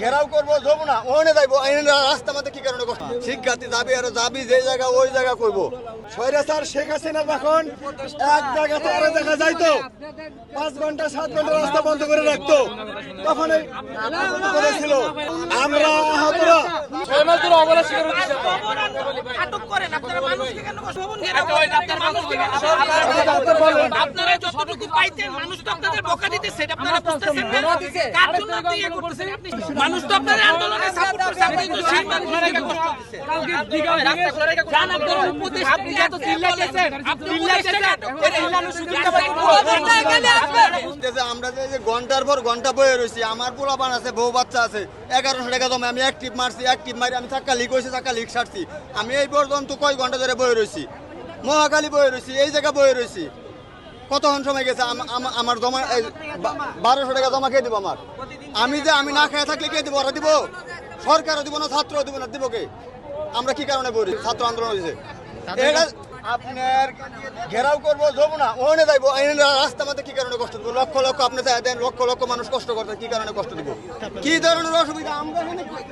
ঘেরাও করব যাব না, ওখানে যাইবো রাস্তা মধ্যে কি কারণে শিক্ষার্থী যাবি আর যাবি যে জায়গা, ওই জায়গা করব। স্বৈরাচার শেখ যখন এক জায়গা জায়গা যাইতো, পাঁচ ঘণ্টা, সাত ঘণ্টা রাস্তা বন্ধ করে রাখতো, তখন করেছিল। আমরা কেন ভবন ঘেরাও করেন আপনার সরান? আপনারা যতটুকু পাইতেন মানুষ তো আপনাদের বকা দিতেছে এটা আপনারা বুঝতেছেন না কার জন্য আপনি ইয়ে করতেছেন মানুষ তো আপনাদের আন্দোলনে সাপোর্ট করছে আপনি তো সেই মানুষকে কষ্ট দিতেছেন জান উপদেশ আপনি এত চিল্লাইতেছেন আপনি চিল্লাইতেছেন আটক সুযোগটা পাইছেন আমরা যে ঘণ্টার পর ঘণ্টা বয়ে রয়েছি আমার পোলা পান আছে বউ বাচ্চা আছে এগারোশো টাকা জমে আমি এক টিপ মারছি এক টিপ মারি আমি চাক্কা লিক হয়েছি চাক্কা লিক সারছি। আমি এই পর্যন্ত কয় ঘণ্টা ধরে বয়ে রয়েছি মহাকালী বয়ে রয়েছি এই জায়গা বয়ে রয়েছি কতক্ষণ সময় গেছে? আম- আম- আমার জমা বারোশো টাকা জমা কে দিব আমার? আমি যে আমি না খেয়ে থাকলে কে দিব? ওরা দিব? সরকারও দিব না ছাত্রও দিব না দিব কে? আমরা কি কারণে বলি? ছাত্র আন্দোলন হয়েছে এটা আপনার ঘেরাও করব যাব না, ওখানে যাইবো রাস্তা মধ্যে কি কারণে কষ্ট দিব? লক্ষ লক্ষ আপনি দেন, লক্ষ লক্ষ মানুষ কষ্ট করতে, কি কারণে কষ্ট দিব? কি ধরনের অসুবিধা? আমরা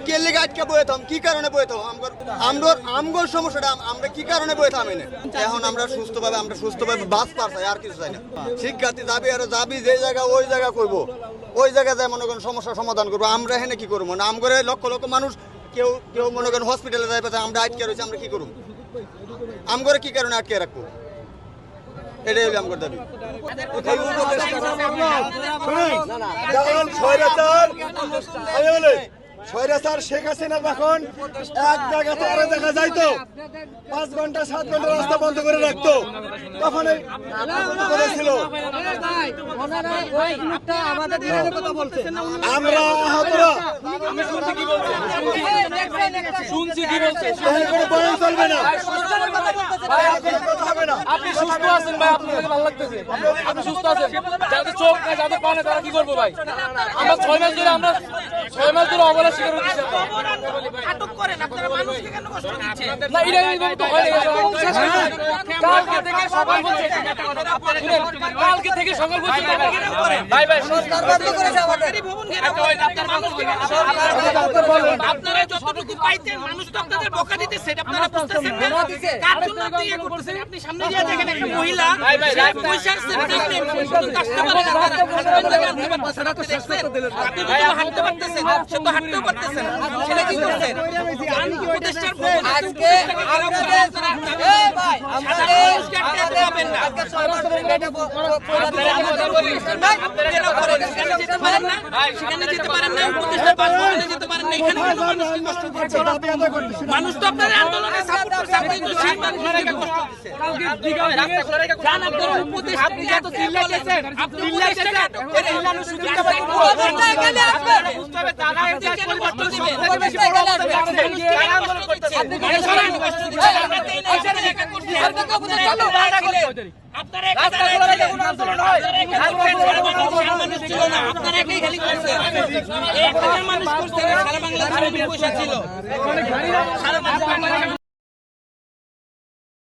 কে লেগে আটকে বয়েতাম কি কারণে বয়েতাম আমগর আমগর আমগর সমস্যাটা আমরা কি কারণে বয়েতাম এনে? এখন আমরা সুস্থভাবে আমরা সুস্থভাবে বাস পার আর কিছু চাই না। শিক্ষার্থী যাবি আর যাবি, যে জায়গা ওই জায়গা করব ওই জায়গায় যায় মনে করেন সমস্যার সমাধান করব। আমরা এখানে কি করব না? আমগরে লক্ষ লক্ষ মানুষ কেউ কেউ মনে করেন হসপিটালে যাই পাচ্ছে আমরা আটকে রয়েছে, আমরা কি করব? আমগরে কি কারণে আটকে রাখব? এটাই হলো শেখ যাইতো, পাঁচ ঘণ্টা, সাত ঘণ্টা রাস্তা বন্ধ করে রাখতো। তখন আমরা আহতরা শুনছি কি বলছে চলবে না। আপনি সুস্থ আছেন ভাই আপনাকে ভালো লাগতেছে। আপনি সুস্থ আছেন? যাদের চোখ নেই যাদের পা নেই তারা কি করব ভাই? আমরা ছয় মাস ধরে আমরা ছয় মাস ধরে অবলা শিকার হচ্ছি। করেন? আপনারা মানুষকে কেন কষ্ট দিচ্ছেন? না এটা এইভাবে তো হয় না কালকে থেকে সকাল বলছে কালকে থেকে সকাল বলছে ভাই ভাই সরকার। সরকারি ভবন ঘেরাও করেন আপনার মানুষকে কেন? সরান? আপনারা যতটুকু পাইতেন মানুষ তো আপনাদের বকা দিতেছে এটা আপনারা বুঝতেছেন না। কার জন্য আপনি ইয়ে করতেছেন? আপনি সামনে দিয়ে দেখেন একটা মহিলা পয়সা আসছে আসতে পারে না আপনি তো হাঁটতে পারতেছেন সে তো হাঁটতেও পারতেছেন না। সেটা কি করছেন? উপদেষ্টার ভবন আজকে সেখানে যেতে পারেন না উপদেষ্টার বাসভবনে যেতে পারেন না এখানে কেন মানুষকে কষ্ট দিচ্ছেন মানুষ তো আপনাদের আন্দোলনে সাপোর্ট করছে আপনি তো সেই মানুষকে কষ্ট আপনারা উপদেশ আপনি আপনি চিল্লাইতেছেন আটক করে হিলানোর সুযোগটা পাইছেন আপনারা বুঝতে হবে তারা এতে কেন কষ্ট দিবেন মানুষ কেন কষ্ট দিচ্ছে মানুষ কেন কষ্ট দিচ্ছে আমরা তো এই না, এখানে একা করছি আপনারা একা না। রাখলে আপনারা একা না। রাখলে কোনো আন্দোলন হয় সারা বাংলাদেশে ছিল